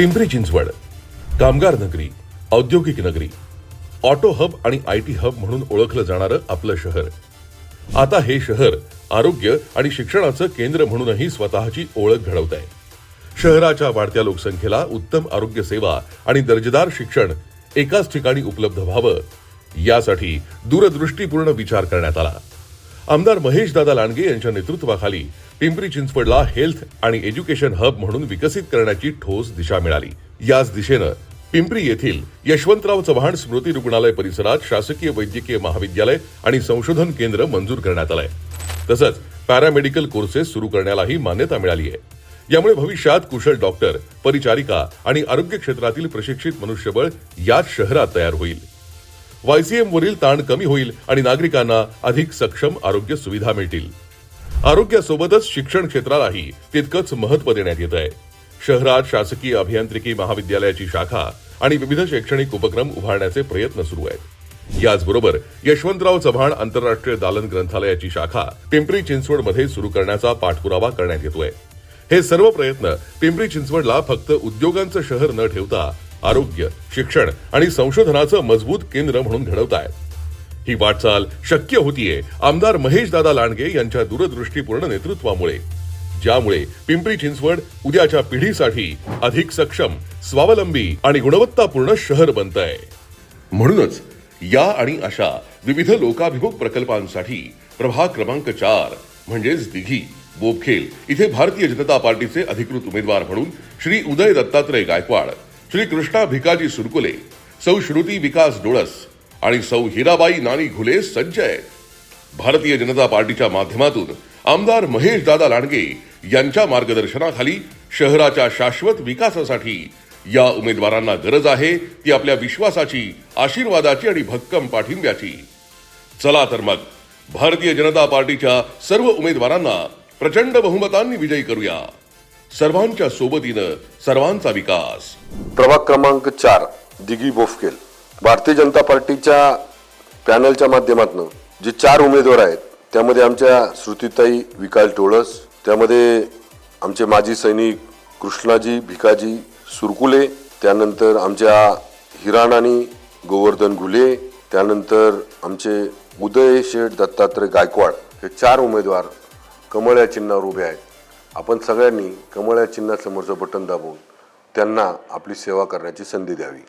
पिंपरी चिंचवड कामगार नगरी औद्योगिक नगरी ऑटो हब आणि आय टी हब म्हणून ओळखलं जाणारं आपलं शहर. आता हे शहर आरोग्य आणि शिक्षणाचं केंद्र म्हणूनही स्वतःची ओळख घडवत आहे शहराच्या वाढत्या लोकसंख्येला उत्तम आरोग्य सेवा आणि दर्जेदार शिक्षण एकाच ठिकाणी उपलब्ध व्हावं यासाठी दूरदृष्टीपूर्ण विचार करण्यात आला. आमदार महेश दादा लांडगे यांच्या नेतृत्वाखाली पिंपरी चिंचवडला हेल्थ आणि एज्युकेशन हब म्हणून विकसित करण्याची ठोस दिशा मिळाली. याच दिशेनं पिंपरी येथील यशवंतराव चव्हाण स्मृती रुग्णालय परिसरात शासकीय वैद्यकीय महाविद्यालय आणि संशोधन केंद्र मंजूर करण्यात आलंय. तसंच पॅरामेडिकल कोर्सेस सुरू करण्यालाही मान्यता मिळाली आहे. यामुळे भविष्यात कुशल डॉक्टर परिचारिका आणि आरोग्य क्षेत्रातील प्रशिक्षित मनुष्यबळ याच शहरात तयार होईल. वायसीएम वरील ताण कमी होईल आणि नागरिकांना अधिक सक्षम आरोग्य सुविधा मिळतील. आरोग्यासोबतच शिक्षण क्षेत्रालाही तितकंच महत्त्व देण्यात येत आहे शहरात शासकीय अभियांत्रिकी महाविद्यालयाची शाखा आणि विविध शैक्षणिक उपक्रम उभारण्याचे प्रयत्न सुरू आहेत. याचबरोबर यशवंतराव चव्हाण आंतरराष्ट्रीय दालन ग्रंथालयाची शाखा पिंपरी चिंचवडमध्ये सुरू करण्याचा पाठपुरावा करण्यात येतोय. हे सर्व प्रयत्न पिंपरी चिंचवडला फक्त उद्योगांचं शहर न ठेवता आरोग्य शिक्षण आणि संशोधनाचं मजबूत केंद्र म्हणून घडवतायत. ही वाटचाल शक्य होतीये आमदार महेश दादा लांडगे यांच्या दूरदृष्टीपूर्ण नेतृत्वामुळे. ज्यामुळे पिंपरी चिंचवड उद्याच्या पिढीसाठी अधिक सक्षम स्वावलंबी आणि गुणवत्तापूर्ण शहर बनत आहे म्हणूनच या आणि अशा विविध लोकाभिमुख प्रकल्पांसाठी प्रभाग क्रमांक चार म्हणजेच दिघी बोबखेल इथे भारतीय जनता पार्टीचे अधिकृत उमेदवार म्हणून श्री उदय दत्तात्रय गायकवाड श्री कृष्णा भिकाजी सुरकुले सौ श्रुती विकास डोळस आणि सौ हिराबाई नानी घुले सज्ज आहेत भारतीय जनता पार्टीच्या माध्यमातून आमदार महेश दादा लांडगे यांच्या मार्गदर्शनाखाली शहराच्या शाश्वत विकासासाठी या उमेदवारांना गरज आहे ती आपल्या विश्वासाची आशीर्वादाची आणि भक्कम पाठिंब्याची. चला तर मग भारतीय जनता पार्टीच्या सर्व उमेदवारांना प्रचंड बहुमतांनी विजयी करूया. सर्वांच्या सोबतीनं सर्वांचा विकास. प्रभाग क्रमांक चार दिगी बोफकेल. भारतीय जनता पार्टीच्या पॅनलच्या माध्यमातून जे चार उमेदवार आहेत त्यामध्ये आमच्या श्रुतीताई विकास टोळस त्यामध्ये आमचे माजी सैनिक कृष्णाजी भिकाजी सुरकुले त्यानंतर आमच्या हिराणानी गोवर्धन घुले त्यानंतर आमचे उदय शेठ दत्तात्रय गायकवाड हे चार उमेदवार कमळ या चिन्हावर उभे आहेत. आपण सगळ्यांनी कमळ या चिन्हासमोरचं बटन दाबून त्यांना आपली सेवा करण्याची संधी द्यावी.